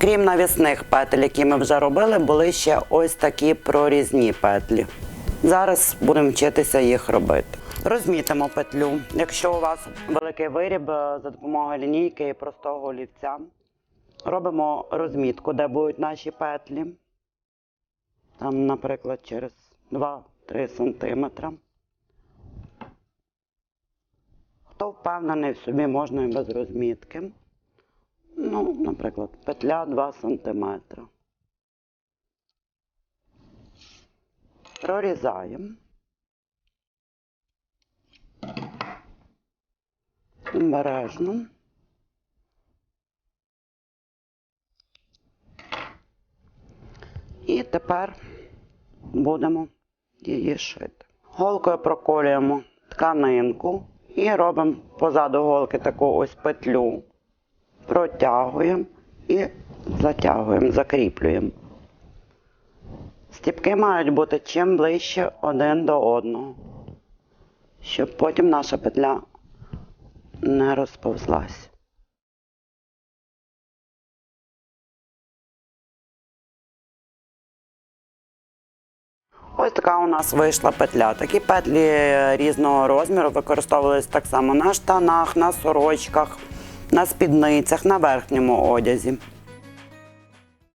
Крім навісних петель, які ми вже робили, були ще ось такі прорізні петлі. Зараз будемо вчитися їх робити. Розмітимо петлю. Якщо у вас великий виріб е, за допомогою лінійки і простого олівця, робимо розмітку, де будуть наші петлі. Там, наприклад, через 2-3 сантиметри. Хто впевнений в собі, можна і без розмітки. Ну, наприклад, петля 2 см. Прорізаємо. Обережно. І тепер будемо її шити. Голкою проколюємо тканинку і робимо позаду голки таку ось петлю протягуємо і затягуємо, закріплюємо. Стіпки мають бути чим ближче один до одного, щоб потім наша петля не розповзлась. Ось така у нас вийшла петля. Такі петлі різного розміру використовувались так само на штанах, на сорочках, на спідницях, на верхньому одязі.